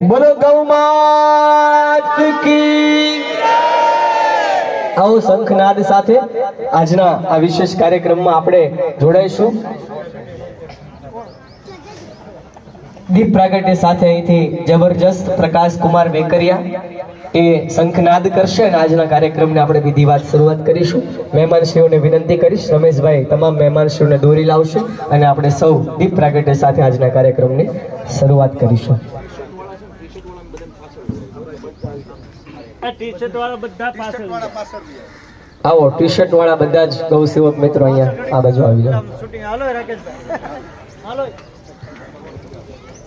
બોલો ગૌ માત કી આવો શંખનાદ સાથે આજના આ વિશેષ કાર્યક્રમમાં આપણે જોડાઈશું. દીપ પ્રાગટ્ય સાથે અહીંથી જબરજસ્ત પ્રકાશ કુમાર વેકરિયા એ શંખનાદ કરશે અને આજના કાર્યક્રમને આપણે વિધિવાત શરૂઆત કરીશું. મહેમાનશ્રીઓને વિનંતી કરીશ. રમેશભાઈ તમામ મહેમાનશ્રીઓને દોરી લાવશે અને આપણે સૌ દીપ પ્રાગટ્ય સાથે આજના કાર્યક્રમની શરૂઆત કરીશું આ ટી શર્ટ વાળા બધા પાછળ આવો ટી શર્ટ વાળા બધા જ ગૌ સેવક મિત્રો અહીંયા આ બાજુ આવી જાઓ શૂટિંગ હાલો રાકેશભાઈ. હાલો.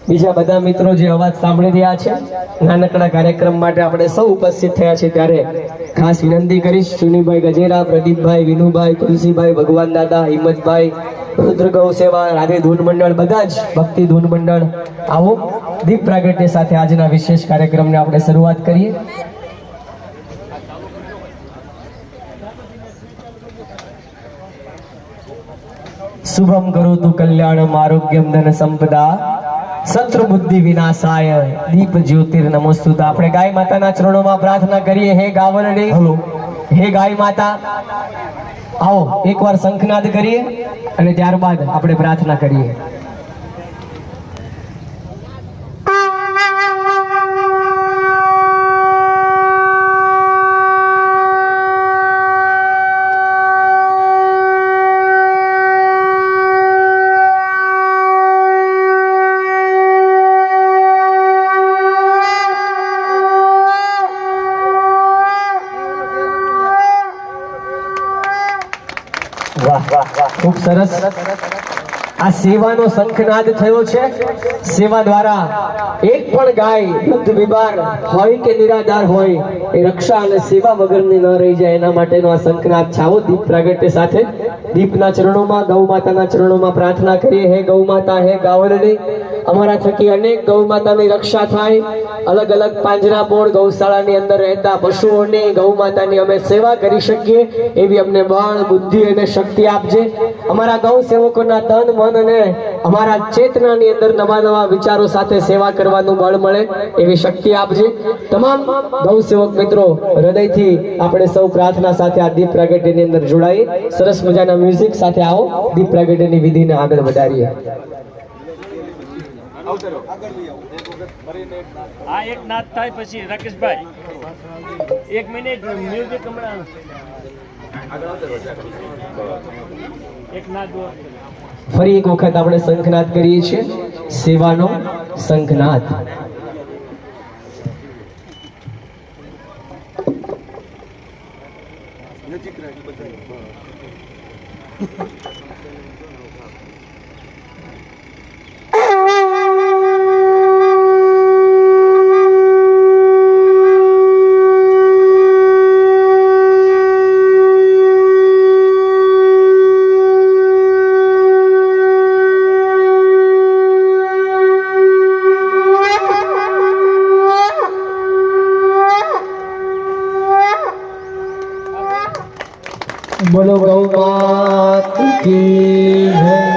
બીજા બધા મિત્રો જે અવાજ સાંભળી રહ્યા છે નાનકડા કાર્યક્રમ માટે આપણે સૌ ઉપસ્થિત થયા છે ત્યારે ખાસ વિનંતી કરીશ ચુનીભાઈ ગજેરા પ્રદીપભાઈ વિનુભાઈ તુલસીભાઈ ભગવાન દાદા હિંમતભાઈ રુદ્ર ગૌ સેવા રાધે ધૂન મંડળ બધા જ ભક્તિ ધૂન મંડળ. આવો. દીપ પ્રાગટ્ય સાથે આજના વિશેષ કાર્યક્રમને આપણે શરૂઆત કરીએ. શુભમ કરોતુ કલ્યાણમ આરોગ્યમ ધન સંપદા. શત્રુ બુદ્ધિ વિનાશાય દીપ જ્યોતિર નમોસ્તુત. આપણે ગાય માતાના ચરણોમાં પ્રાર્થના કરીએ. હે ગાવરડે. હલો. હે ગાય માતા. આવો એકવાર શંખનાદ કરીએ અને ત્યારબાદ આપણે પ્રાર્થના કરીએ. ખૂબ સરસ. આ સેવાનો શંખનાદ થયો છે. સેવા દ્વારા એક પણ ગાય વૃદ્ધ વિભાર હોય કે નિરાધાર હોય, એ રક્ષા અને સેવા વગરની ન રહી જાય એના માટેનો આ શંખનાદ છાવો દીપ પ્રાગટ્ય સાથે દીપના ચરણોમાં, ગૌ માતાના ચરણોમાં પ્રાર્થના કરીએ. હે ગૌ માતા, હે ગાવલની અમારા થકી અનેક ગૌ માતાની રક્ષા થાય. અલગ અલગ પાંજરાપોળ ગૌશાળાની અંદર રહેતા પશુઓની ગૌ માતાની અમે સેવા કરી શકીએ, એવી અમને બળ બુદ્ધિ અને શક્તિ આપજે. અમારા ગૌ સેવકોના તન, મન અને અમારા ચેતનાની અંદર નવા નવા વિચારો સાથે સેવા કરવાનું બળ મળે, એવી શક્તિ આપજે. તમામ ગૌ સેવક મિત્રો, હૃદયથી આપણે સૌ પ્રાર્થના સાથે આ દીપ પ્રાગટ્યની અંદર જોડાઈ સરસ મજાના મ્યુઝિક સાથે આવો. દીપ પ્રાગટ્યની વિધિને આગળ વધારીએ. આ એક નાદ થાય પછી રાકેશભાઈ એક મિનિટ મ્યુઝિક હમણાં. એક નાદ ફરી એક વખત આપણે શંખનાદ કરીએ છીએ. સેવાનો શંખનાદ બોલો ગૌ માત કી જય